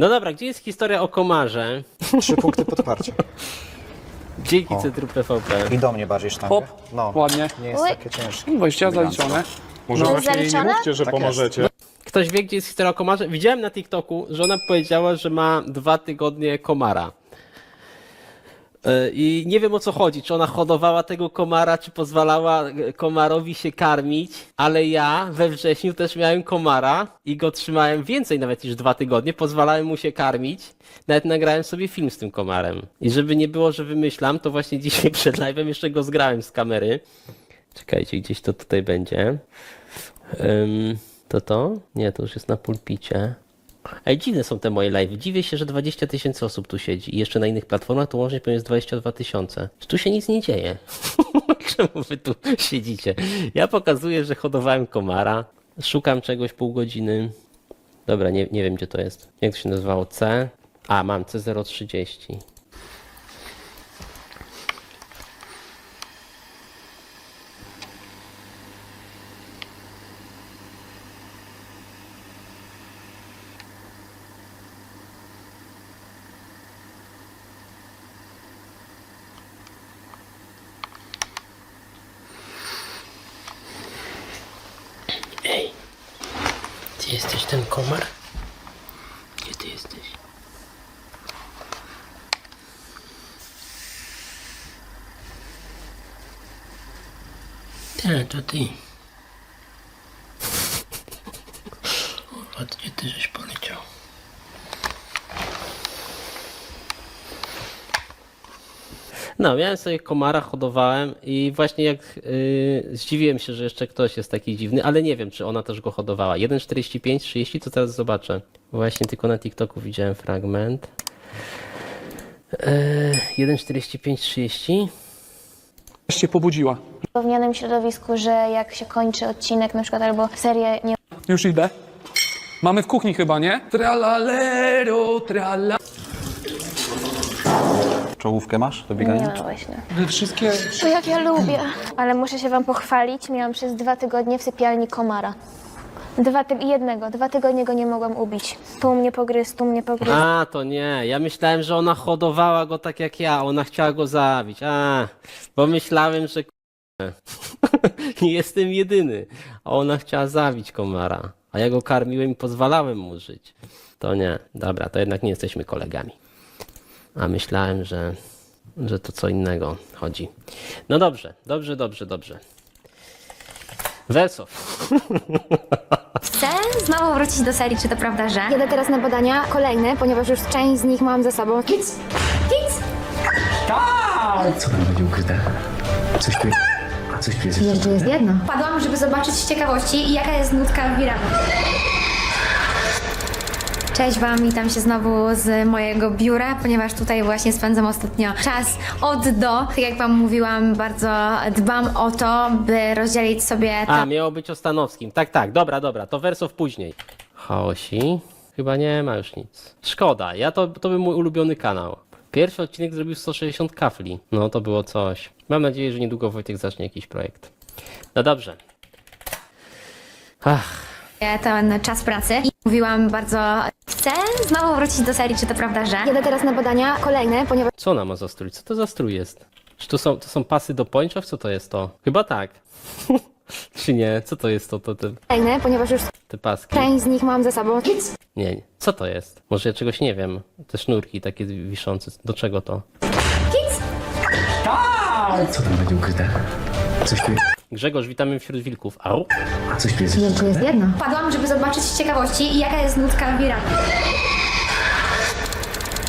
No dobra, gdzie jest historia o komarze? Trzy punkty podparcia. Dzięki Centrum PVP. I do mnie bardziej sztangę. Hop, No, ładnie. nie jest Oj. takie ciężkie. 20 zaliczone. Może No. właśnie jej nie Zaliczone? mówcie, że Tak pomożecie. Ktoś wie, gdzie jest historia o komarze? Widziałem na TikToku, że ona powiedziała, że ma dwa tygodnie komara. Yy, I nie wiem o co chodzi, czy ona hodowała tego komara, czy pozwalała e, komarowi się karmić, ale ja we wrześniu też miałem komara i go trzymałem więcej nawet niż dwa tygodnie, pozwalałem mu się karmić, nawet nagrałem sobie film z tym komarem. I żeby nie było, że wymyślam, to właśnie dzisiaj przed live'em jeszcze go zgrałem z kamery. Czekajcie, gdzieś to tutaj będzie. Ym, to to? Nie, to już jest na pulpicie. Ej, dziwne są te moje live. Dziwię się, że 20 tysięcy osób tu siedzi i jeszcze na innych platformach to łącznie jest 22 tysiące. Tu się nic nie dzieje. Czemu wy tu siedzicie? Ja pokazuję, że hodowałem komara. Szukam czegoś pół godziny. Dobra, nie, nie wiem gdzie to jest. Jak to się nazywało? C? A, mam C030. Ej, ty jesteś ten komar? Gdzie ty jesteś? Tak, to ty. A gdzie ty żeś poleciał? No, miałem sobie komara, hodowałem i właśnie jak yy, zdziwiłem się, że jeszcze ktoś jest taki dziwny, ale nie wiem, czy ona też go hodowała. 1,45, 30, to teraz zobaczę. Właśnie tylko na TikToku widziałem fragment. Yy, 1,45, 30. Cię pobudziła. W gównianym środowisku, że jak się kończy odcinek na przykład albo serię nie Już idę. Mamy w kuchni chyba, nie? Tralalero, trala. Czołówkę masz do nie biegania? ma właśnie. Wy wszystkie... To jak ja lubię. Ale muszę się wam pochwalić, miałam przez dwa tygodnie w sypialni komara. Dwa ty- jednego, dwa tygodnie go nie mogłam ubić. Tu mnie pogryzł, tu mnie pogryzł. A, to nie. Ja myślałem, że ona hodowała go tak jak ja. Ona chciała go zabić. A, bo myślałem, że k***e, nie jestem jedyny. A ona chciała zabić komara. A ja go karmiłem i pozwalałem mu żyć. To nie. Dobra, to jednak nie jesteśmy kolegami. A myślałem, że, że to co innego chodzi. No dobrze, dobrze, dobrze, dobrze. Wersow. Chcę znowu wrócić do serii, czy to prawda, że? Jadę teraz na badania kolejne, ponieważ już część z nich mam ze sobą. Kic! Kic! Co tam będzie ukryte? Coś tu, coś tu jest. Jeszcze jest jedno. Padłam, żeby zobaczyć z ciekawości, jaka jest nutka wirana. Cześć Wam, witam się znowu z mojego biura, ponieważ tutaj właśnie spędzam ostatnio czas od do. Tak jak Wam mówiłam, bardzo dbam o to, by rozdzielić sobie to A, miało być o Stanowskim. Tak, tak, dobra, dobra, to Wersow później. Chaosi? Chyba nie ma już nic. Szkoda, ja to, to był mój ulubiony kanał. Pierwszy odcinek zrobił 160 kafli. No, to było coś. Mam nadzieję, że niedługo Wojtek zacznie jakiś projekt. No dobrze. Ach, ten czas pracy. I mówiłam bardzo, chcę znowu wrócić do serii, czy to prawda, że? Jadę teraz na badania kolejne, ponieważ co ona ma za strój? Co to za strój jest? Czy to są, to są pasy do pończow? Co to jest to? Chyba tak. Czy nie? Co to jest to, to te, kolejne, ponieważ już te paski? część z nich mam ze sobą. Nie, nie. Co to jest? Może ja czegoś nie wiem. Te sznurki takie wiszące. Do czego to? Co tam będzie ukryte? Coś tu, Grzegorz, witamy wśród wilków. Au. coś tu jest. Jeszcze jest jedno. Padłam, żeby zobaczyć z ciekawości, jaka jest nutka wirana.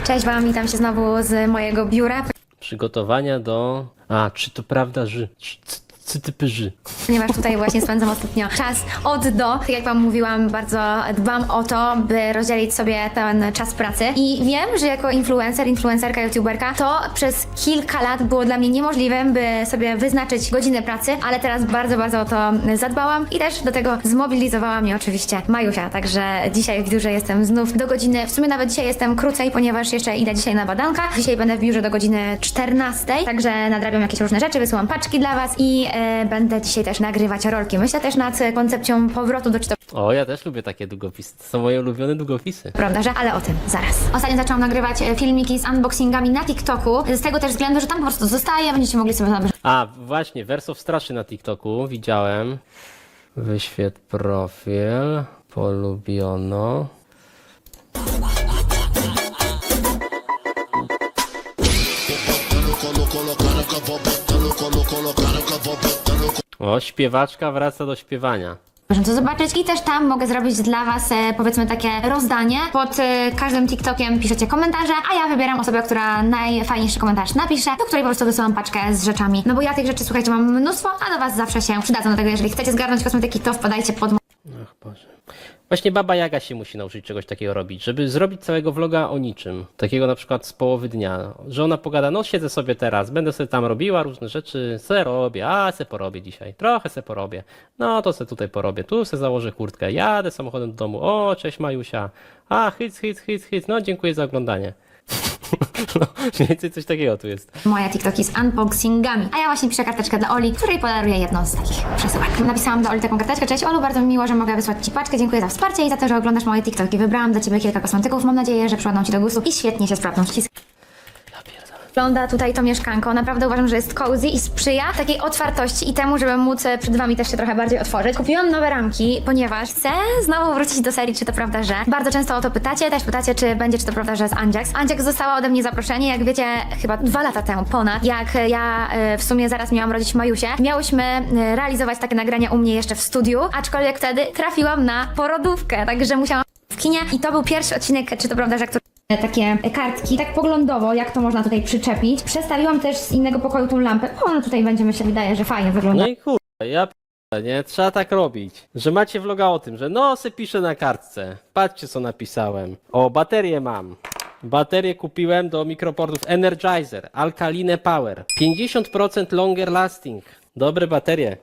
Cześć Wam, witam się znowu z mojego biura, Przygotowania do... A, czy to prawda, że... Czy, c- c- typy ży. ponieważ tutaj właśnie spędzam ostatnio czas od do. Tak jak Wam mówiłam, bardzo dbam o to, by rozdzielić sobie ten czas pracy. I wiem, że jako influencer, influencerka, youtuberka, to przez kilka lat było dla mnie niemożliwe, by sobie wyznaczyć godzinę pracy, ale teraz bardzo, bardzo o to zadbałam i też do tego zmobilizowała mnie oczywiście Majusia. Także dzisiaj w biurze jestem znów do godziny, w sumie nawet dzisiaj jestem krócej, ponieważ jeszcze idę dzisiaj na badanka. Dzisiaj będę w biurze do godziny 14, także nadrabiam jakieś różne rzeczy, wysyłam paczki dla Was i e, będę dzisiaj też nagrywać rolki. Myślę też nad e, koncepcją powrotu do czytania. O, ja też lubię takie długopisy. To są moje ulubione długopisy. Prawda, że? Ale o tym zaraz. Ostatnio zaczęłam nagrywać e, filmiki z unboxingami na TikToku. Z tego też względu, że tam po prostu zostaje, będziecie mogli sobie zabrać. A, właśnie, Wersow straszy na TikToku, widziałem. Wyświetl profil, polubiono. O, śpiewaczka wraca do śpiewania. Proszę to zobaczyć i też tam mogę zrobić dla Was e, powiedzmy takie rozdanie. Pod e, każdym TikTokiem piszecie komentarze, a ja wybieram osobę, która najfajniejszy komentarz napisze, do której po prostu wysyłam paczkę z rzeczami. No bo ja tych rzeczy, słuchajcie, mam mnóstwo, a do Was zawsze się przydadzą. Dlatego jeżeli chcecie zgarnąć kosmetyki, to wpadajcie pod Ach Boże. Właśnie Baba Jaga się musi nauczyć czegoś takiego robić, żeby zrobić całego vloga o niczym. Takiego na przykład z połowy dnia. Że ona pogada, no siedzę sobie teraz, będę sobie tam robiła różne rzeczy, se robię, a se porobię dzisiaj, trochę se porobię. No to se tutaj porobię, tu se założę kurtkę, jadę samochodem do domu, o cześć Majusia, a hyc, hyc, hyc, hyc, no dziękuję za oglądanie. No, mniej więcej coś takiego tu jest. moje TikToki z unboxingami. A ja właśnie piszę karteczkę dla Oli, której podaruję jedną z takich przesyłek. Napisałam do Oli taką karteczkę. Cześć Olu, bardzo mi miło, że mogę wysłać Ci paczkę. Dziękuję za wsparcie i za to, że oglądasz moje TikToki. Wybrałam dla Ciebie kilka kosmetyków. Mam nadzieję, że przypadną Ci do gustu i świetnie się sprawdzą. Ścisk. Wygląda tutaj to mieszkanko. Naprawdę uważam, że jest cozy i sprzyja takiej otwartości i temu, żeby móc e, przed Wami też się trochę bardziej otworzyć. Kupiłam nowe ramki, ponieważ chcę znowu wrócić do serii Czy to prawda, że? Bardzo często o to pytacie, też pytacie, czy będzie Czy to prawda, że z Anjax. Anjax została ode mnie zaproszenie, jak wiecie, chyba dwa lata temu ponad, jak e, ja e, w sumie zaraz miałam rodzić Majusie. Miałyśmy realizować takie nagrania u mnie jeszcze w studiu, aczkolwiek wtedy trafiłam na porodówkę, także musiałam w kinie i to był pierwszy odcinek Czy to prawda, że który takie kartki, tak poglądowo, jak to można tutaj przyczepić. Przestawiłam też z innego pokoju tą lampę. O, no tutaj będzie, mi się wydaje, że fajnie wygląda. No i kurwa, ja nie, trzeba tak robić. Że macie vloga o tym, że no se piszę na kartce. Patrzcie co napisałem. O, baterię mam. Baterię kupiłem do mikroportów Energizer, Alkaline Power. 50% longer lasting. Dobre baterie.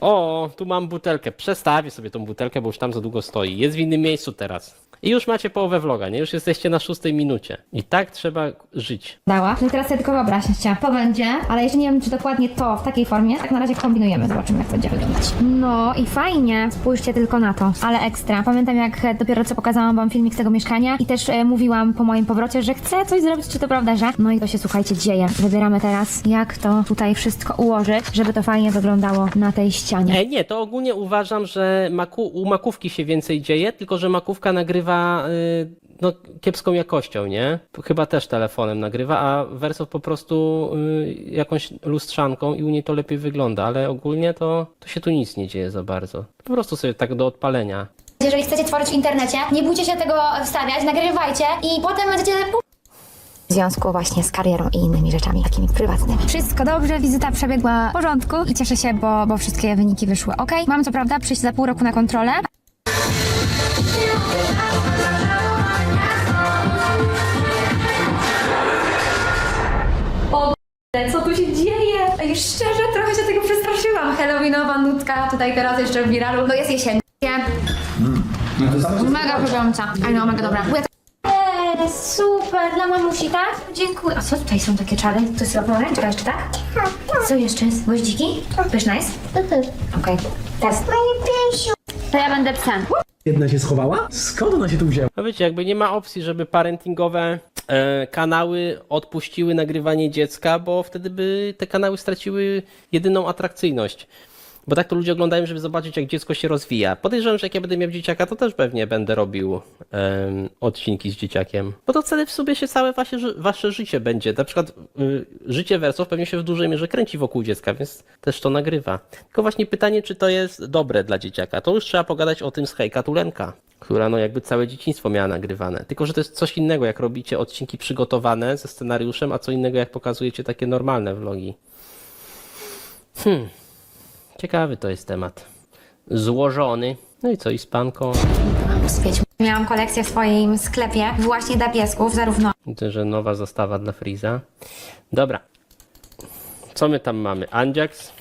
O, tu mam butelkę. Przestawię sobie tą butelkę, bo już tam za długo stoi. Jest w innym miejscu teraz. I już macie połowę vloga, nie? Już jesteście na szóstej minucie. I tak trzeba żyć. Dała. No i teraz sobie tylko wyobraźcie, to będzie, ale jeszcze nie wiem, czy dokładnie to w takiej formie. Tak na razie kombinujemy, zobaczymy, jak to będzie wyglądać. No i fajnie, spójrzcie tylko na to, ale ekstra. Pamiętam, jak e, dopiero co pokazałam wam filmik z tego mieszkania i też e, mówiłam po moim powrocie, że chcę coś zrobić, czy to prawda, że? No i to się, słuchajcie, dzieje. Wybieramy teraz, jak to tutaj wszystko ułożyć, żeby to fajnie wyglądało na tej ścianie. Ej, nie, to ogólnie uważam, że maku, u makówki się więcej dzieje, tylko że makówka nagrywa y, no, kiepską jakością, nie? Chyba też telefonem nagrywa, a Verso po prostu y, jakąś lustrzanką i u niej to lepiej wygląda, ale ogólnie to, to się tu nic nie dzieje za bardzo. Po prostu sobie tak do odpalenia. Jeżeli chcecie tworzyć w internecie, nie bójcie się tego wstawiać, nagrywajcie i potem będziecie w związku właśnie z karierą i innymi rzeczami takimi prywatnymi. Wszystko dobrze, wizyta przebiegła w porządku i cieszę się, bo, bo wszystkie wyniki wyszły ok. Mam co prawda przyjść za pół roku na kontrolę. Co tu się dzieje? Ej, szczerze, trochę się tego przestraszyłam. Halloweenowa nutka tutaj teraz jeszcze w viralu. No jest jesień. Mega wyglądająca. Ej, no mega dobra. Eee, super, dla mamusi, tak? Dziękuję. A co tutaj są takie czary? To jest chyba pomarańczka jeszcze, tak? Co jeszcze jest? Gwoździki? Pyszna jest? Okej. Teraz. To ja będę psem. Jedna się schowała? Skąd ona się tu wzięła? No wiecie, jakby nie ma opcji, żeby parentingowe kanały odpuściły nagrywanie dziecka, bo wtedy by te kanały straciły jedyną atrakcyjność. Bo tak to ludzie oglądają, żeby zobaczyć, jak dziecko się rozwija. Podejrzewam, że jak ja będę miał dzieciaka, to też pewnie będę robił em, odcinki z dzieciakiem. Bo to wtedy w sobie się całe wasze, wasze życie będzie. Na przykład y, życie Wersow pewnie się w dużej mierze kręci wokół dziecka, więc też to nagrywa. Tylko właśnie pytanie, czy to jest dobre dla dzieciaka. To już trzeba pogadać o tym z Hejka Tulenka, która no jakby całe dzieciństwo miała nagrywane. Tylko, że to jest coś innego, jak robicie odcinki przygotowane ze scenariuszem, a co innego, jak pokazujecie takie normalne vlogi. Hmm. Ciekawy to jest temat. Złożony. No i co, i z panką? Miałam kolekcję w swoim sklepie właśnie dla piesków, zarówno Widzę, że nowa zastawa dla Freeza. Dobra. Co my tam mamy? Anjax.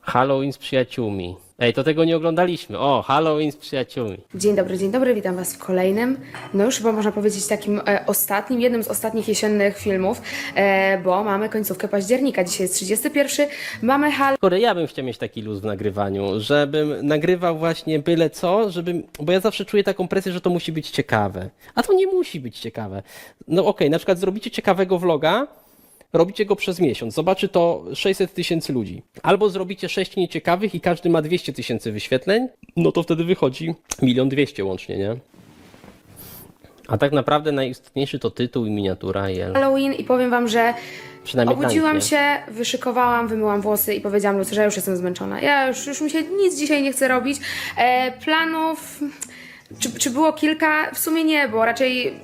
Halloween z przyjaciółmi. Ej, to tego nie oglądaliśmy. O, Halloween z przyjaciółmi. Dzień dobry, dzień dobry, witam Was w kolejnym, no już chyba można powiedzieć takim e, ostatnim, jednym z ostatnich jesiennych filmów, e, bo mamy końcówkę października, dzisiaj jest 31, mamy Halloween, Kurde, ja bym chciał mieć taki luz w nagrywaniu, żebym nagrywał właśnie byle co, żebym, bo ja zawsze czuję taką presję, że to musi być ciekawe. A to nie musi być ciekawe. No okej, na przykład zrobicie ciekawego vloga, robicie go przez miesiąc, zobaczy to 600 tysięcy ludzi. Albo zrobicie 6 nieciekawych i każdy ma 200 tysięcy wyświetleń, no to wtedy wychodzi milion dwieście łącznie, nie? A tak naprawdę najistotniejszy to tytuł i miniatura i i powiem Wam, że przynajmniej obudziłam się, wyszykowałam, wymyłam włosy i powiedziałam Lucy, że ja już jestem zmęczona. Ja już, już mi się nic dzisiaj nie chcę robić. E, planów... Czy, czy było kilka? W sumie nie, bo raczej,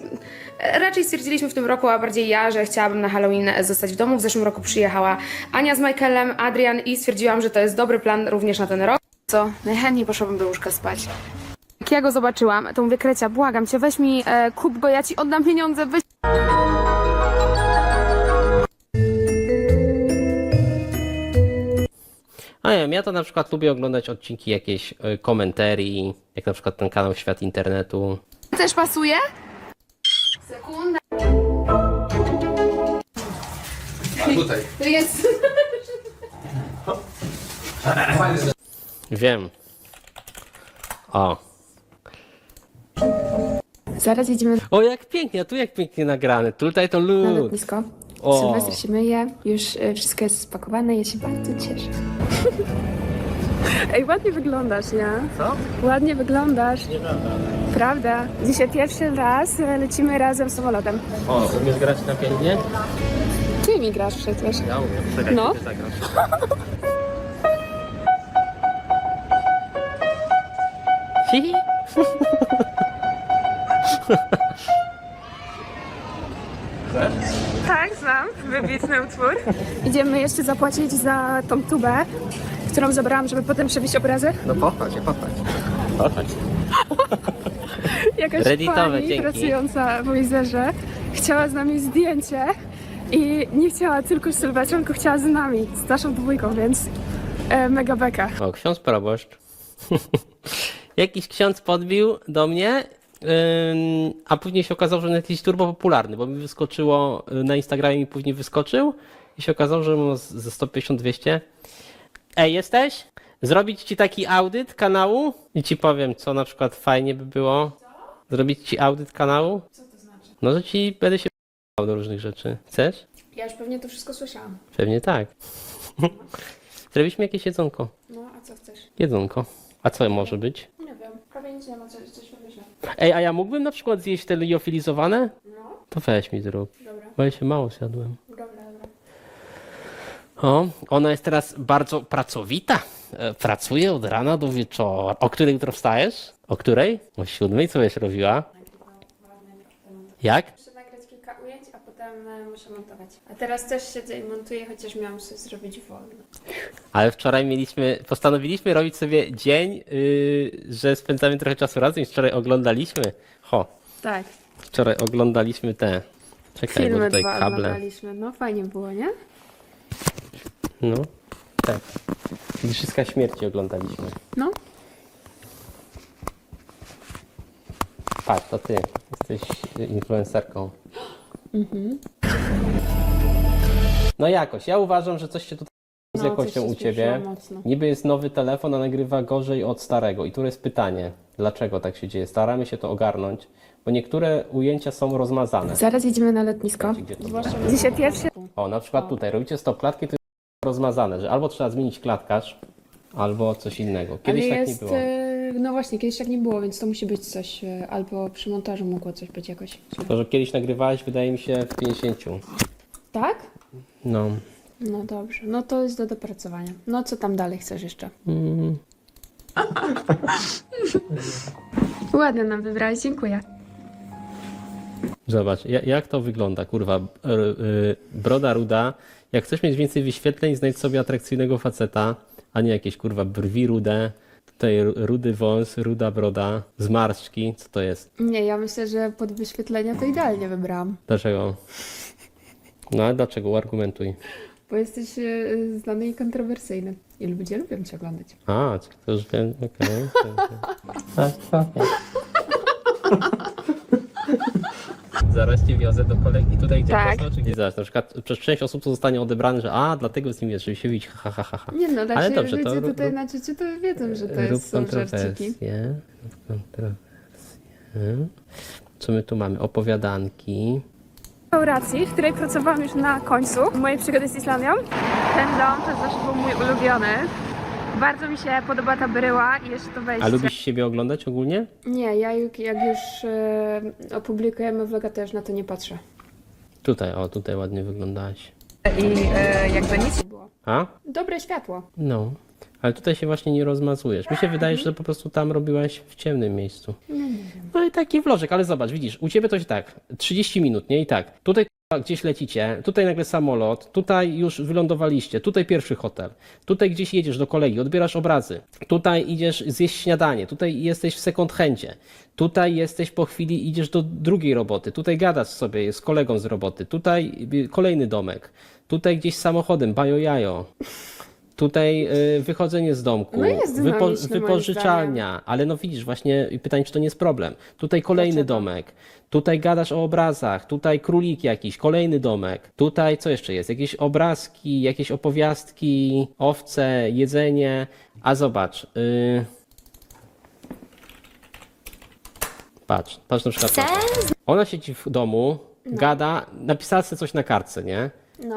raczej stwierdziliśmy w tym roku, a bardziej ja, że chciałabym na Halloween zostać w domu. W zeszłym roku przyjechała Ania z Michaelem, Adrian i stwierdziłam, że to jest dobry plan również na ten rok. Co? Najchętniej poszłabym do łóżka spać. Jak ja go zobaczyłam, to mówię, Krecia, błagam cię, weź mi, e, kup go, ja ci oddam pieniądze, weź A nie wiem, ja to na przykład lubię oglądać odcinki jakiejś y, komentarii, jak na przykład ten kanał Świat Internetu. też pasuje? Sekunda. A tutaj. To jest... Wiem. O. Zaraz jedziemy O, jak pięknie, a tu jak pięknie nagrane. Tutaj to na lud. lotnisko. O. Sylwester się myje, już e, wszystko jest spakowane, ja się bardzo cieszę. Ej, ładnie wyglądasz, nie? Co? Ładnie wyglądasz. Prawda. Dzisiaj pierwszy raz lecimy razem samolotem. O, umiesz grać na pięknie? Ty mi grasz przecież. Ja umiem. Czekaj, No. ty zagrasz. Hihi. Tak, znam. Wybitny utwór. Idziemy jeszcze zapłacić za tą tubę, którą zabrałam, żeby potem przewieźć obrazy. No pochodź, pochodź. Pochodź. Jakaś Redditowe, pani dzięki. pracująca w Wizerze chciała z nami zdjęcie i nie chciała tylko z Sylwestrą, tylko chciała z nami, z naszą dwójką, więc e, mega beka. O, ksiądz proboszcz. Jakiś ksiądz podbił do mnie, ym, a później się okazało, że on jakiś turbo popularny, bo mi wyskoczyło y, na Instagramie mi później wyskoczył i się okazało, że ma z- ze 150-200. Ej, jesteś? Zrobić ci taki audyt kanału i ci powiem, co na przykład fajnie by było. Zrobić ci audyt kanału? Co to znaczy? No, że ci będę się do różnych rzeczy. Chcesz? Ja już pewnie to wszystko słyszałam. Pewnie tak. Zrobiliśmy jakieś jedzonko. No, a co chcesz? Jedzonko. A co może być? Nie wiem, prawie nic nie ma, coś, coś wymyślę. Ej, a ja mógłbym na przykład zjeść te liofilizowane? No, To weź mi zrób. dobra, Bo ja się mało zjadłem. dobra, dobra. O, ona jest teraz bardzo pracowita. E, Pracuje od rana do wieczora. O której jutro wstajesz? O której? O siódmej? Co będziesz robiła? Jak? Muszę nagrać kilka ujęć, a potem e, muszę montować. A teraz też siedzę i montuję, chociaż miałam sobie zrobić wolno. Ale wczoraj mieliśmy, postanowiliśmy robić sobie dzień, yy, że spędzamy trochę czasu razem i wczoraj oglądaliśmy. Ho, Tak, wczoraj oglądaliśmy te. Czekaj, bo filmy tutaj dwa kable. oglądaliśmy. No fajnie było, nie? No, tak. Igrzyska śmierci oglądaliśmy. No. Patrz, to ty jesteś influencerką. No jakoś, ja uważam, że coś się tutaj z No, jakością coś się u ciebie. spieszyło mocno. Niby jest nowy telefon, a nagrywa gorzej od starego. I tu jest pytanie, dlaczego tak się dzieje? Staramy się to ogarnąć, bo niektóre ujęcia są rozmazane. Zaraz jedziemy na lotnisko. Gdzie to Dzisiaj pierwszy O, na przykład tutaj robicie stop klatki, to jest rozmazane, że albo trzeba zmienić klatkarz, albo coś innego. Kiedyś Ale tak jest, nie było. e, no właśnie, kiedyś tak nie było, więc to musi być coś, e, albo przy montażu mogło coś być jakoś. To, że kiedyś nagrywałeś, wydaje mi się, w 50. Tak? No. No dobrze, no to jest do dopracowania. No co tam dalej chcesz jeszcze? Mm. Ładnie nam wybrałeś, dziękuję. Zobacz, ja- jak to wygląda, kurwa. r- y, Broda ruda. Jak chcesz mieć więcej wyświetleń, znajdź sobie atrakcyjnego faceta, a nie jakieś kurwa brwi rude. Tutaj r- rudy wąs, ruda broda, zmarszczki. Co to jest? Nie, ja myślę, że pod wyświetlenia to idealnie wybrałam. Dlaczego? No ale dlaczego? Argumentuj. Bo jesteś e, znany i kontrowersyjny. I ludzie lubią cię oglądać. A, to już wiem, okej. Tak, okej. Zaraz cię wiozę do kolegi tutaj, gdzie Tak. zaraz. Na przykład przez część osób to zostanie odebrane, że a, dlatego z nim jest, żeby się widzieć, ha, ha, ha, ha. Nie no, Ale znaczy dobrze, to ludzie rób- tutaj rób- na czacie to wiedzą, że to Rób jest, są żarciki. kontrowersje. Rób kontrowersje. Co my tu mamy? Opowiadanki. restauracji, w której pracowałam już na końcu mojej przygody z Islandią. Ten dom to zawsze był mój ulubiony. Bardzo mi się podoba ta bryła i jeszcze to wejście. A lubisz siebie oglądać ogólnie? Nie, ja jak, jak już e, opublikujemy vloga, to już na to nie patrzę. Tutaj, o, tutaj ładnie wyglądałaś. I e, jakby nic nie było. A? Dobre światło. No. Ale tutaj się właśnie nie rozmazujesz. Mi się wydaje, że po prostu tam robiłaś w ciemnym miejscu. No i taki vlożek, ale zobacz, widzisz, u ciebie to się tak, 30 minut, nie? I tak, tutaj gdzieś lecicie, tutaj nagle samolot, tutaj już wylądowaliście, tutaj pierwszy hotel, tutaj gdzieś jedziesz do kolegi, odbierasz obrazy, tutaj idziesz zjeść śniadanie, tutaj jesteś w second handzie, tutaj jesteś po chwili, idziesz do drugiej roboty, tutaj gadasz sobie z kolegą z roboty, tutaj kolejny domek, tutaj gdzieś samochodem, bajo jajo. Tutaj y, wychodzenie z domku, No jest moim wypożyczalnia, ale no widzisz, właśnie pytanie, czy to nie jest problem. Tutaj kolejny domek, tutaj gadasz o obrazach, tutaj królik jakiś, kolejny domek, tutaj co jeszcze jest? Jakieś obrazki, jakieś opowiastki, owce, jedzenie, a zobacz. Y... Patrz, patrz na przykład. na to. Ona siedzi w domu, gada, napisała sobie coś na kartce, nie?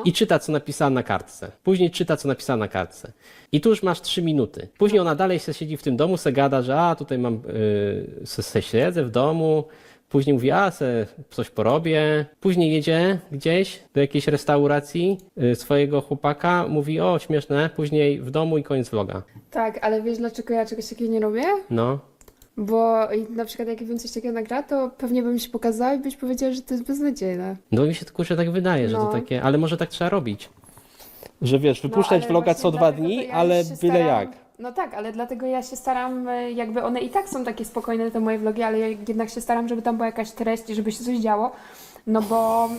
I czyta, co napisała na kartce. Później czyta, co napisała na kartce. I tu już masz trzy minuty. Później ona dalej se siedzi w tym domu, se gada, że a, tutaj mam, yy, se, se siedzę w domu. Później mówi, a, se coś porobię. Później jedzie gdzieś do jakiejś restauracji yy, swojego chłopaka. Mówi, o, śmieszne. Później w domu i koniec vloga. Tak, ale wiesz dlaczego ja czegoś takiego nie robię? No. Bo na przykład jakbym coś takiego nagrała, to pewnie bym się pokazała i byś powiedziała, że to jest beznadziejne. No mi się tylko że tak wydaje, że to No. takie, ale może tak trzeba robić. Że wiesz, wypuszczać ale vloga co dwa dni, to ja ale byle staram- jak. No tak, ale dlatego ja się staram, e, jakby one i tak są takie spokojne, te moje vlogi, ale ja jednak się staram, żeby tam była jakaś treść, żeby się coś działo. No bo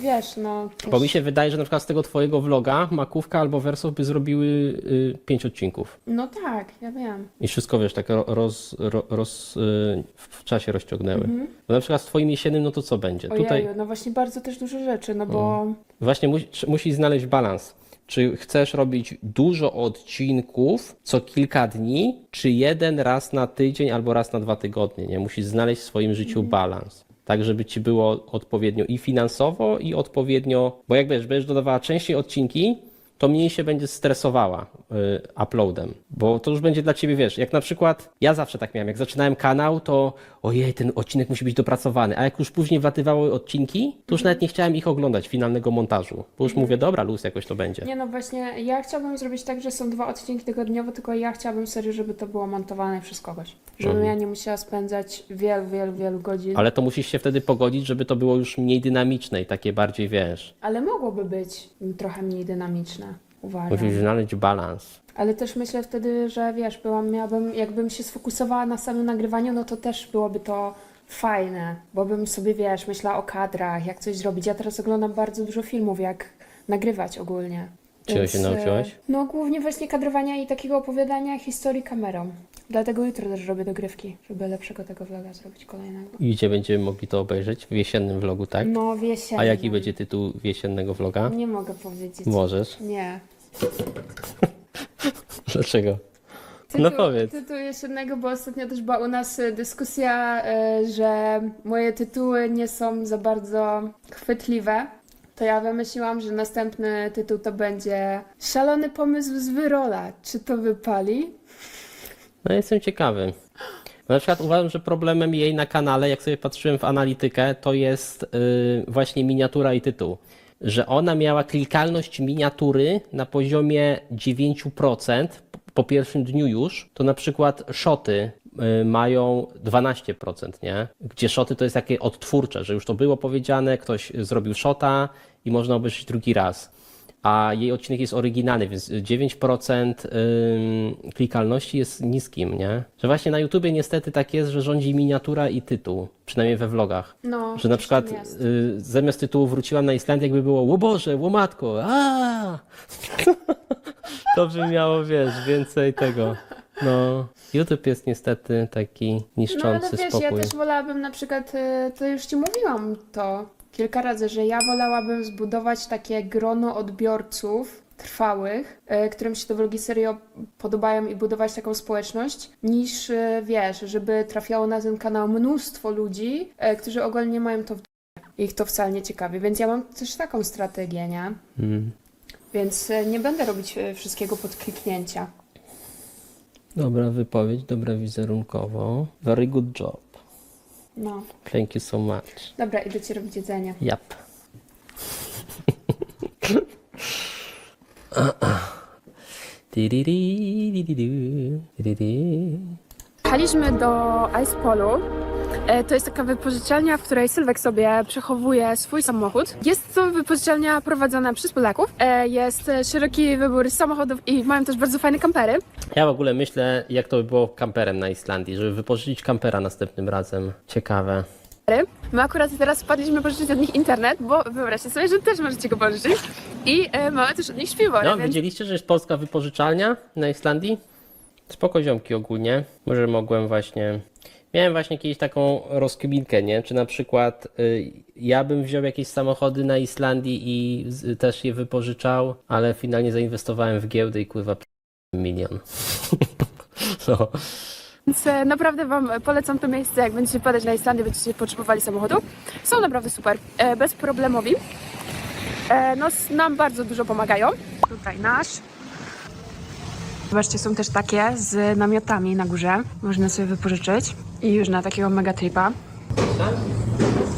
wiesz, no. Bo też- mi się wydaje, że na przykład z tego twojego vloga Makówka albo Wersow by zrobiły y, pięć odcinków. No tak, ja wiem. I wszystko, wiesz, tak ro- roz, ro, roz, y, w czasie rozciągnęły. Bo na przykład z twoim jesiennym, no to co będzie? Ojej, Tutaj no właśnie bardzo też dużo rzeczy, no bo właśnie musi, musisz znaleźć balans. Czy chcesz robić dużo odcinków co kilka dni, czy jeden raz na tydzień albo raz na dwa tygodnie? Nie? Musisz znaleźć w swoim życiu balans. Tak, żeby ci było odpowiednio i finansowo, i odpowiednio, bo jak wiesz, będziesz dodawała częściej odcinki, to mniej się będzie stresowała y, uploadem, bo to już będzie dla ciebie, wiesz, jak na przykład ja zawsze tak miałem, jak zaczynałem kanał, to ojej, ten odcinek musi być dopracowany, a jak już później wlatywały odcinki, to już nawet nie chciałem ich oglądać, finalnego montażu, bo już mówię, dobra, luz jakoś to będzie. nie no właśnie, ja chciałabym zrobić tak, że są dwa odcinki tygodniowo, tylko ja chciałabym serio, żeby to było montowane przez kogoś. Żebym ja nie musiała spędzać wielu, wielu, wielu godzin. Ale to musisz się wtedy pogodzić, żeby to było już mniej dynamiczne i takie bardziej, wiesz, Ale mogłoby być trochę mniej dynamiczne, uważam. musisz znaleźć balans. Ale też myślę wtedy, że wiesz, byłam, miałabym, jakbym się sfokusowała na samym nagrywaniu, no to też byłoby to fajne, bo bym sobie, wiesz, myślała o kadrach, jak coś zrobić. Ja teraz oglądam bardzo dużo filmów, jak nagrywać ogólnie. Czego się e, nauczyłaś? No głównie właśnie kadrowania i takiego opowiadania historii kamerą. Dlatego jutro też robię dogrywki, żeby lepszego tego vloga zrobić kolejnego. I gdzie będziemy mogli to obejrzeć? W jesiennym vlogu, tak? No wiesienny. A jaki będzie tytuł jesiennego vloga? Nie mogę powiedzieć. Możesz. Nie. Dlaczego? No powiedz. Tytuł jesiennego, bo ostatnio też była u nas e, dyskusja, e, że moje tytuły nie są za bardzo chwytliwe. To ja wymyśliłam, że następny tytuł to będzie Szalony pomysł z Wyrola. Czy to wypali? No jestem ciekawy. Na przykład uważam, że problemem jej na kanale, jak sobie patrzyłem w analitykę, to jest yy, właśnie miniatura i tytuł. Że ona miała klikalność miniatury na poziomie 9% po pierwszym dniu już, to na przykład szoty y, mają 12%, nie? Gdzie szoty to jest takie odtwórcze, że już to było powiedziane, ktoś zrobił szota i można obejrzeć drugi raz a jej odcinek jest oryginalny, więc 9% ym, klikalności jest niskim, nie? Że właśnie na YouTubie niestety tak jest, że rządzi miniatura i tytuł, przynajmniej we vlogach. No, Że na przykład y, zamiast tytułu wróciłam na Islandię, jakby było ło Boże, ło matko, a To by miało, wiesz, więcej tego. No, YouTube jest niestety taki No niszczący ale wiesz, spokój. ja też wolałabym na przykład, y, to już ci mówiłam to kilka razy, że ja wolałabym zbudować takie grono odbiorców trwałych, y, którym się te vlogi serio podobają i budować taką społeczność, niż y, wiesz, żeby trafiało na ten kanał mnóstwo ludzi, y, którzy ogólnie mają to w ich to wcale nie ciekawi, więc ja mam też taką strategię, nie? Mm. Więc nie będę robić wszystkiego pod kliknięcia. Dobra wypowiedź, dobra wizerunkowo. Very good job. No, Thank you so much. dobra, idę ci robić jedzenie. Yep. Jechaliśmy do Ice Polu. E, To jest taka wypożyczalnia, w której Sylwek sobie przechowuje swój samochód. Jest to wypożyczalnia prowadzona przez Polaków. E, Jest szeroki wybór samochodów i mają też bardzo fajne kampery. Ja w ogóle myślę, jak to by było kamperem na Islandii, żeby wypożyczyć kampera następnym razem. Ciekawe. My akurat teraz wpadliśmy pożyczyć od nich internet, bo wyobraźcie sobie, że też możecie go pożyczyć. I e, mamy też od nich śpiwory, No, więc widzieliście, że jest polska wypożyczalnia na Islandii? Spoko ziomki ogólnie. Może mogłem właśnie... Miałem właśnie kiedyś taką rozkminkę, nie? Czy na przykład y, ja bym wziął jakieś samochody na Islandii i z, też je wypożyczał, ale finalnie zainwestowałem w giełdę i kurwa p- milion. no. Więc e, naprawdę Wam polecam to miejsce, jak będziecie padać na Islandię, będziecie potrzebowali samochodu. Są naprawdę super, e, bezproblemowi. E, no, nam bardzo dużo pomagają. Tutaj nasz. Zobaczcie, są też takie z namiotami na górze. Można sobie wypożyczyć. I już na takiego mega tripa.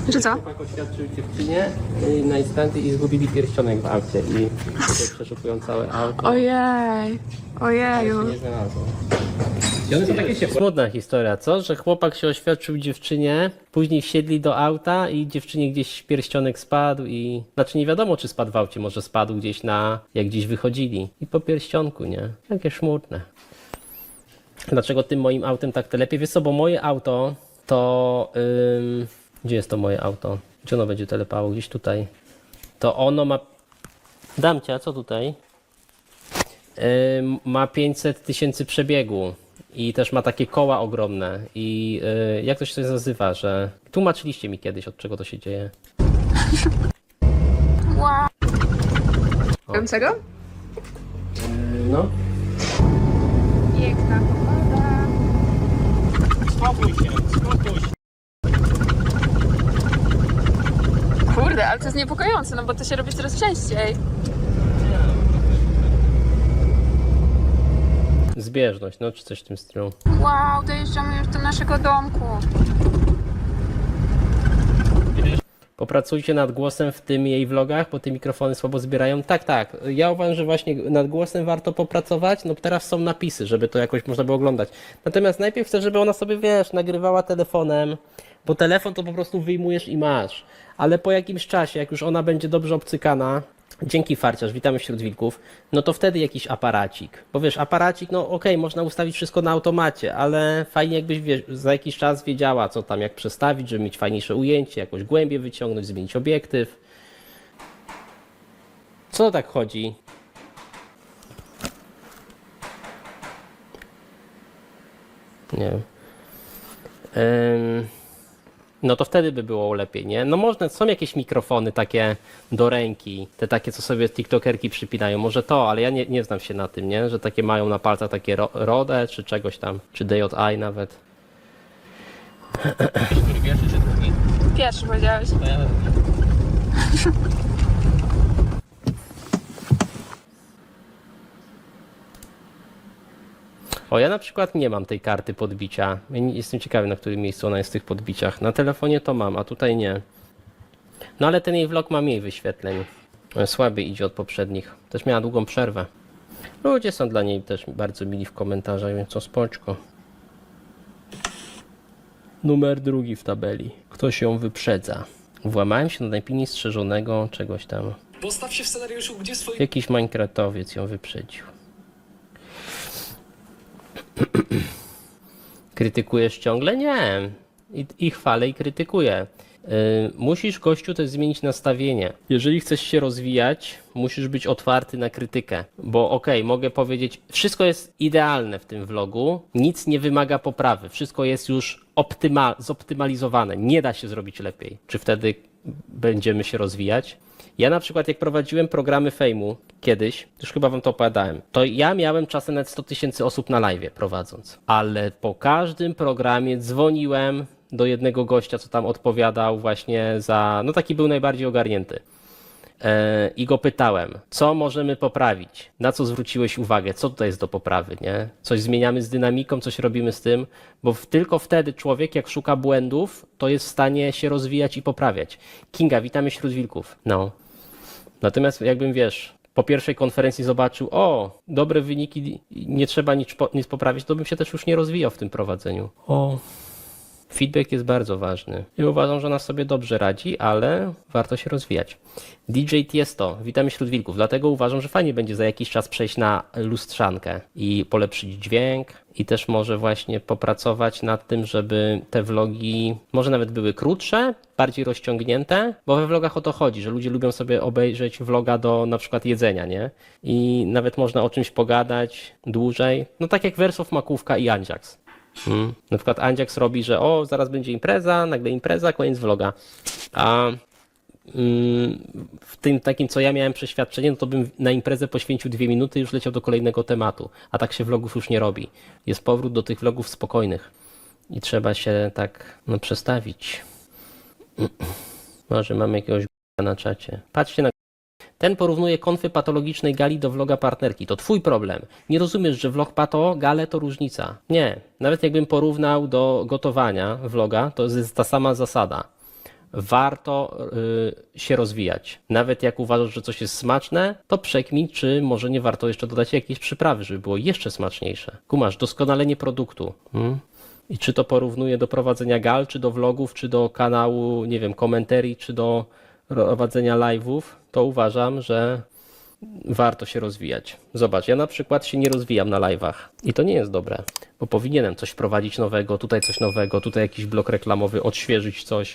Że co? Chłopak oświadczył dziewczynie y, na Islandii i zgubili pierścionek w aucie i tutaj przeszukują całe auto. Ojej, ojeju. nie znalazło. I one są takie ciepłe. Smutna historia, co? Że chłopak się oświadczył dziewczynie, później wsiedli do auta i dziewczynie gdzieś pierścionek spadł i... Znaczy nie wiadomo, czy spadł w aucie, może spadł gdzieś na... jak gdzieś wychodzili. I po pierścionku, nie? Takie smutne. Dlaczego tym moim autem tak telepie? Wiesz co, bo moje auto to... Ym... Gdzie jest to moje auto? Gdzie ono będzie telepało? Gdzieś tutaj. To ono ma... Damcia, co tutaj? Ym, ma 500 tysięcy przebiegu i też ma takie koła ogromne i y, jak to się nazywa, że tłumaczyliście mi kiedyś od czego to się dzieje. Czego? No. Piękna pogoda. Spokój się, spokój się. Kurde, ale to jest niepokojące, no bo to się robi coraz częściej. Zbieżność, no czy coś w tym stylu. Wow, dojeżdżamy już do naszego domku. Popracujcie nad głosem w tym jej vlogach, bo te mikrofony słabo zbierają. Tak, tak. Ja uważam, że właśnie nad głosem warto popracować. No teraz są napisy, żeby to jakoś można było oglądać. Natomiast najpierw chcę, żeby ona sobie, wiesz, nagrywała telefonem, bo telefon to po prostu wyjmujesz i masz. Ale po jakimś czasie, jak już ona będzie dobrze obcykana, dzięki farciarz, witamy wśród wilków, no to wtedy jakiś aparacik. Bo wiesz, aparacik, no okej, można ustawić wszystko na automacie, ale fajnie jakbyś wie, za jakiś czas wiedziała, co tam, jak przestawić, żeby mieć fajniejsze ujęcie, jakoś głębiej wyciągnąć, zmienić obiektyw. Co tak chodzi? Nie wiem. Ym, no to wtedy by było lepiej, nie? No można, są jakieś mikrofony takie do ręki, te takie, co sobie tiktokerki przypinają, może to, ale ja nie, nie znam się na tym, nie? Że takie mają na palcach takie ro, Rode, czy czegoś tam, czy DJI nawet. Pierwszy powiedziałeś. O, ja na przykład nie mam tej karty podbicia. Ja nie- Jestem ciekawy, na którym miejscu ona jest w tych podbiciach. Na telefonie to mam, a tutaj nie. No ale ten jej vlog ma mniej wyświetleń. E, Słaby idzie od poprzednich. Też miała długą przerwę. Ludzie są dla niej też bardzo mili w komentarzach, więc to spoczko. Numer drugi w tabeli. Ktoś ją wyprzedza. Włamałem się do najpilniej strzeżonego czegoś tam. Postaw się w scenariuszu, gdzie swoje... Jakiś Minecraftowiec ją wyprzedził. Krytykujesz ciągle? Nie. I, I chwalę i krytykuję. Yy, musisz, gościu, też zmienić nastawienie. Jeżeli chcesz się rozwijać, musisz być otwarty na krytykę. Bo okej, mogę powiedzieć, wszystko jest idealne w tym vlogu, nic nie wymaga poprawy, wszystko jest już optyma- zoptymalizowane, nie da się zrobić lepiej. Czy wtedy będziemy się rozwijać? Ja na przykład jak prowadziłem programy fejmu kiedyś, już chyba wam to opowiadałem, to ja miałem czasem nawet 100 tysięcy osób na live prowadząc. Ale po każdym programie dzwoniłem do jednego gościa, co tam odpowiadał właśnie za, no taki był najbardziej ogarnięty. E, I go pytałem, co możemy poprawić? Na co zwróciłeś uwagę? Co tutaj jest do poprawy? Nie? Coś zmieniamy z dynamiką, coś robimy z tym, bo tylko wtedy człowiek, jak szuka błędów, to jest w stanie się rozwijać i poprawiać. Kinga, witamy wśród wilków. No. Natomiast jakbym wiesz, po pierwszej konferencji zobaczył, o, dobre wyniki, nie trzeba nic, nic poprawić, to bym się też już nie rozwijał w tym prowadzeniu. O. Feedback jest bardzo ważny. I uważam, że ona sobie dobrze radzi, ale warto się rozwijać. DJ Tiesto, witamy wśród wilków. Dlatego uważam, że fajnie będzie za jakiś czas przejść na lustrzankę i polepszyć dźwięk i też może właśnie popracować nad tym, żeby te vlogi może nawet były krótsze, bardziej rozciągnięte, bo we vlogach o to chodzi, że ludzie lubią sobie obejrzeć vloga do na przykład jedzenia, nie? I nawet można o czymś pogadać dłużej. No tak jak Wersow, Makówka i Andziaks. Hmm. Na przykład Andziaks robi, że o, zaraz będzie impreza, nagle impreza, koniec vloga. A mm, w tym takim, co ja miałem przeświadczenie, no to bym na imprezę poświęcił dwie minuty i już leciał do kolejnego tematu. A tak się vlogów już nie robi. Jest powrót do tych vlogów spokojnych. I trzeba się tak no, przestawić. Może mamy jakiegoś na czacie. Patrzcie na ten porównuje konfy patologicznej gali do vloga partnerki. To twój problem. Nie rozumiesz, że vlog pato, gale to różnica. Nie. Nawet jakbym porównał do gotowania vloga, to jest ta sama zasada. Warto y, się rozwijać. Nawet jak uważasz, że coś jest smaczne, to przekmin, czy może nie warto jeszcze dodać jakiejś przyprawy, żeby było jeszcze smaczniejsze. Kumasz, doskonalenie produktu. Hmm? I czy to porównuje do prowadzenia gal, czy do vlogów, czy do kanału, nie wiem, komentarii, czy do prowadzenia live'ów, to uważam, że warto się rozwijać. Zobacz, ja na przykład się nie rozwijam na live'ach i to nie jest dobre, bo powinienem coś wprowadzić nowego, tutaj coś nowego, tutaj jakiś blok reklamowy, odświeżyć coś.